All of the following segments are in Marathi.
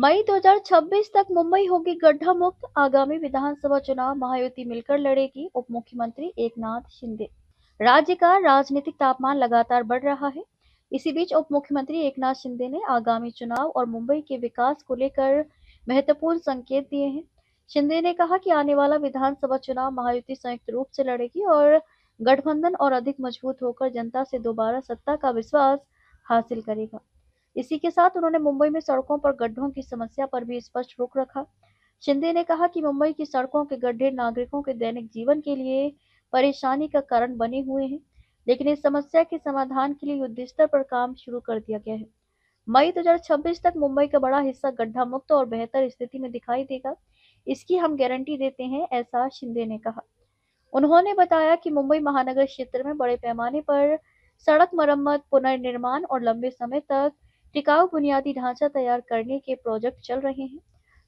मई 2026 तक मुंबई होगी गड्ढा मुक्त आगामी विधानसभा चुनाव महायुति मिलकर लड़ेगी उप मुख्यमंत्री एकनाथ शिंदे। राज्य का राजनीतिक तापमान लगातार बढ़ रहा है। इसी बीच उप मुख्यमंत्री एकनाथ शिंदे ने आगामी चुनाव और मुंबई के विकास को लेकर महत्वपूर्ण संकेत दिए हैं। शिंदे ने कहा कि आने वाला विधानसभा चुनाव महायुति संयुक्त रूप से लड़ेगी और गठबंधन और अधिक मज़बूत होकर जनता से दोबारा सत्ता का विश्वास हासिल करेगा। इसी के साथ उन्होंने मुंबई में सड़कों पर गड्ढों की समस्या पर भी स्पष्ट रुख रखा। शिंदे ने कहा कि मुंबई की सड़कों के गड्ढे नागरिकों के दैनिक जीवन के लिए परेशानी का कारण बने हुए हैं, लेकिन इस समस्या के समाधान के लिए युद्ध स्तर पर काम शुरू कर दिया गया है। मई 2026 तक मुंबई का बड़ा हिस्सा गड्ढा मुक्त और बेहतर स्थिति में दिखाई देगा, इसकी हम गारंटी देते हैं, ऐसा शिंदे ने कहा। उन्होंने बताया कि मुंबई महानगर क्षेत्र में बड़े पैमाने पर सड़क मरम्मत, पुनर्निर्माण और लंबे समय तक टिकाऊ बुनियादी ढांचा तैयार करने के प्रोजेक्ट चल रहे हैं।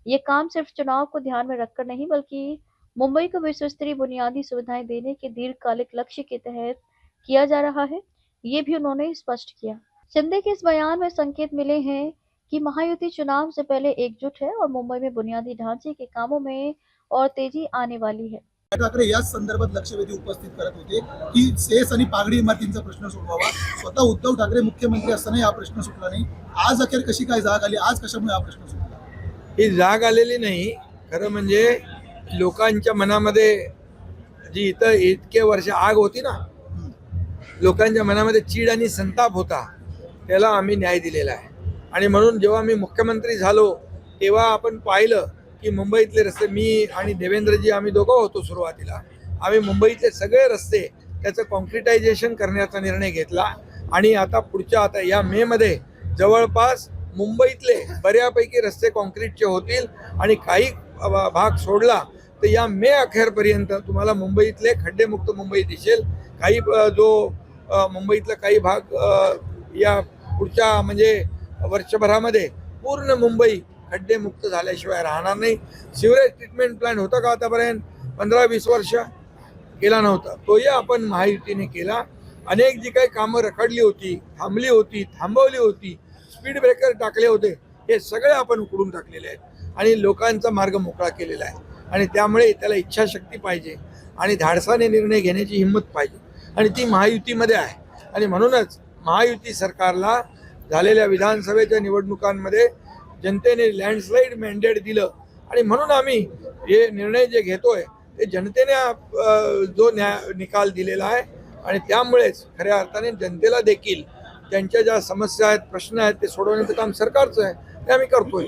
ये काम सिर्फ़ चुनाव को ध्यान में रखकर नहीं, बल्कि मुंबई को विश्व स्तरीय बुनियादी सुविधाएँ देने के दीर्घकालिक लक्ष्य के तहत किया जा रहा है, ये भी उन्होंने स्पष्ट किया। शिंदे के इस बयान में संकेत मिले हैं कि महायुति चुनाव से पहले एकजुट है और मुंबई में बुनियादी ढांचे के कामों में और तेज़ी आने वाली है। ठाकरे याच संदर्भात लक्षवेधी उपस्थित करत होते की सेस आणि पागडी इमारतींचा प्रश्न सोडवावा. स्वतः उद्धव ठाकरे मुख्यमंत्री असताना हा प्रश्न सुटला नाही. आज अखेर कशी काय जाग आली? आज कशामुळे हा प्रश्न सुटला? ही जाग आलेली नाही. खरं म्हणजे लोकांच्या मनामध्ये जी इथं इतके वर्ष आग होती ना लोकांच्या मनामध्ये चीड आणि संताप होता त्याला आम्ही न्याय दिलेला आहे. आणि म्हणून जेव्हा मी मुख्यमंत्री झालो तेव्हा आपण पाहिलं की मुंबईतले रस्ते मी आणि देवेंद्रजी आम्ही दोघं होतो सुरुवातीला. आम्ही मुंबईतले सगळे रस्ते त्याचं कॉन्क्रिटायझेशन करण्याचा निर्णय घेतला. आणि आता पुढच्या आता या मेमध्ये जवळपास मुंबईतले बऱ्यापैकी रस्ते कॉन्क्रीटचे होतील आणि काही भाग सोडला तर या मे अखेरपर्यंत तुम्हाला मुंबईतले खड्डेमुक्त मुंबई दिसेल. काही जो मुंबईतला काही भाग या पुढच्या म्हणजे वर्षभरामध्ये पूर्ण मुंबई खड्डेमुक्त झाल्याशिवाय राहणार नाही. सिवरेज ट्रीटमेंट प्लॅन होता का आतापर्यंत? पंधरा वीस वर्ष केला नव्हता. तोही आपण महायुतीने केला. अनेक जी काही कामं रखडली होती थांबली होती थांबवली होती स्पीड ब्रेकर टाकले होते हे सगळे आपण उकडून टाकलेले आहेत. आणि लोकांचा मार्ग मोकळा केलेला आहे. आणि त्यामुळे त्याला इच्छाशक्ती पाहिजे आणि धाडसाने निर्णय घेण्याची हिंमत पाहिजे. आणि ती महायुतीमध्ये आहे. आणि म्हणूनच महायुती सरकारला झालेल्या विधानसभेच्या निवडणुकांमध्ये जनतेने लँडस्लाईड मॅन्डेट दिलं. आणि म्हणून आम्ही हे निर्णय जे घेतोय ते जनतेने जो न्या निकाल दिलेला आहे. आणि त्यामुळेच खऱ्या अर्थाने जनतेला देखील त्यांच्या ज्या समस्या आहेत प्रश्न आहेत ते सोडवण्याचं काम सरकारचं आहे ते आम्ही करतोय.